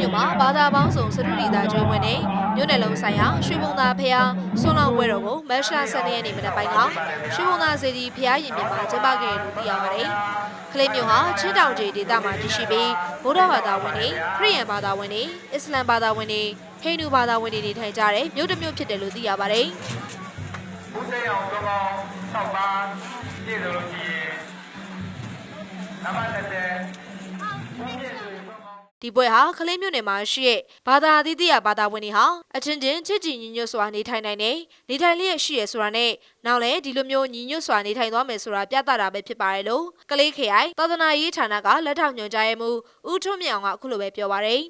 မြို့မှာဘာသာပေါင်းစုံစရုဒီတာကျွေးဝင်နေမြို့နယ်လုံးဆိုင်ရာရွှေဘုံသာဖျားဆွန်လောင်ပွဲတော်ကိုမတ်ရှာ7ရက်နေ့မနက်ပိုင်းကရွှေဘုံသာစေတီဖျားရင်ပြင်မှာကျင်းပခဲ့တယ်လို့သိရပါတယ်။ကလေးမြို့ဟာချင်းတောင်ကျေဒေသမှာတည်ရှိပြီးဗုဒ္ဓဘာသာဝင်တွေခရစ်ယာန်ဘာသာဝင်တွေအစ္စလမ်ဘာသာဝင်တွေဟိန္ဒူဘာသာဝင်တွေနေထိုင်ကြတဲ့မြို့တစ်မြို့ဖြစ်တယ်လို့သိရပါတယ်။ဘုဒ္ဓရောင်သုံးပေါင်း6ပါးပြည့်စုံလို့ရှိရင်နံပါတ်30ဘုပြည့်ဆိုရင်ဘုံပေါင်း ဒီပွဲဟာကလေးမြို့နယ်မှာရှိတဲ့ဘာသာအသီးသီးရဘာသာဝင်တွေဟာအချင်းချင်းချစ်ကြည်ညီညွတ်စွာနေထိုင်နိုင်တယ်နေထိုင်လျက်ရှိရဆိုတာနဲ့နောက်လည်းဒီလိုမျိုးညီညွတ်စွာနေထိုင်သွားမယ်ဆိုတာပြသတာပဲဖြစ်ပါတယ်လို့ကလေးခရိုင်သာသနာရေးဌာနကလက်ထောက်ညွှန်ကြားရေးမှူးဦးထွန်းမြင့်အောင်ကအခုလိုပဲပြောပါတယ်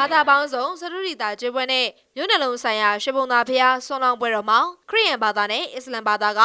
ဘာသာပေါင်းစုံစရုရီတာကျွေးပွဲနဲ့ မြို့နယ်လုံးဆိုင်ရာရွှေဘုံသာဖျားဆွန်လောင်ပွဲတော်မှာခရစ်ယာန်ဘာသာနဲ့အစ္စလမ်ဘာသာက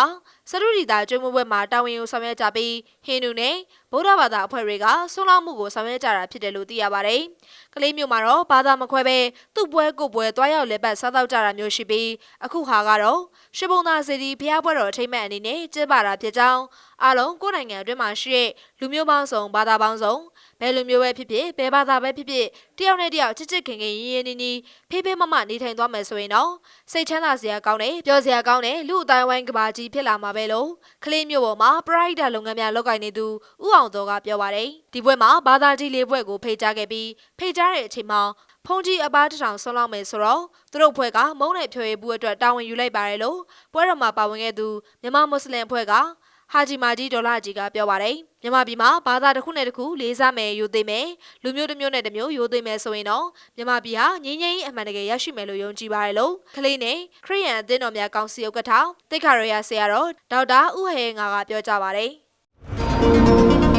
စရုရီတာကျွေးမွေးပွဲမှာတာဝန်ယူဆောင်ရွက်ကြပြီးဟိန္ဒူနဲ့ဗုဒ္ဓဘာသာအဖွဲ့တွေကဆွန်လောင်မှုကိုဆောင်ရွက်ကြတာဖြစ်တယ်လို့သိရပါတယ်။ကလေးမျိုးမှာတော့ဘာသာမခွဲပဲသူ့ပွဲကိုယ်ပွဲတွားရောက်လက်ပတ်စားတော့ကြတာမျိုးရှိပြီးအခုဟာကတော့ရွှေဘုံသာစီတီဖျားပွဲတော်အထိမ်းအမှတ်အနေနဲ့ကျင်းပတာဖြစ်ကြောင်းအားလုံးကိုယ်နိုင်ငံအတွင်းမှာရှိတဲ့လူမျိုးပေါင်းစုံဘာသာပေါင်းစုံဘယ်လိုမျိုးပဲဖြစ်ဖြစ်ဘယ်ဘာသာပဲဖြစ်ဖြစ်တယောက်နဲ့တယောက်ချစ်ချစ်ခင်ခင်ရင်းရင်းနှီးနှီးဖေးဖေးမမနေထိုင်သွားမယ်ဆိုရင်တော့စိတ်ချမ်းသာစရာကောင်းတယ်ပျော်စရာကောင်းတယ်လူအတိုင်းဝိုင်းကဘာကြီးဖြစ်လာမှာပဲလို့ကလေးမျိုးပေါ်မှာပရိုက်တာလုပ်ငန်းများလုပ်ကိုင်နေသူဦးအောင်တော်ကပြောပါတယ်ဒီပွဲမှာဘာသာကြီးလေးပွဲကိုဖိတ်ကြားခဲ့ပြီးဖိတ်ကြားတဲ့အချိန်မှာဖုန်ကြီးအပားတစ်ထောင်ဆွန်းလောက်မယ်ဆိုတော့သူတို့ဖွဲ့ကမုန်းတဲ့ဖြိုရည်ဘူးအတွက်တာဝန်ယူလိုက်ပါတယ်လို့ပွဲတော်မှာပါဝင်ခဲ့သူမြန်မာမွတ်စလင်အဖွဲ့က ဟာဂျီမာကြီးဒေါ်လာကြီးကပြောပါတယ်မြန်မာပြည်မှာဘာသာတစ်ခုနဲ့တစ်ခုလေးစားမယ်ယူသိမယ်လူမျိုးတစ်မျိုးနဲ့တစ်မျိုးယူသိမယ်ဆိုရင်တော့မြန်မာပြည်ဟာငြိမ်းချမ်းရေးအမှန်တကယ်ရရှိမယ်လို့ယုံကြည်ပါတယ်လို့ကလေးနဲ့ခရိယန်အသင်းတော်များကောင်စီဥက္ကဋ္ဌတိတ်ခါရရဆရာတော်ဒေါက်တာဥဟေငါကပြောကြပါတယ်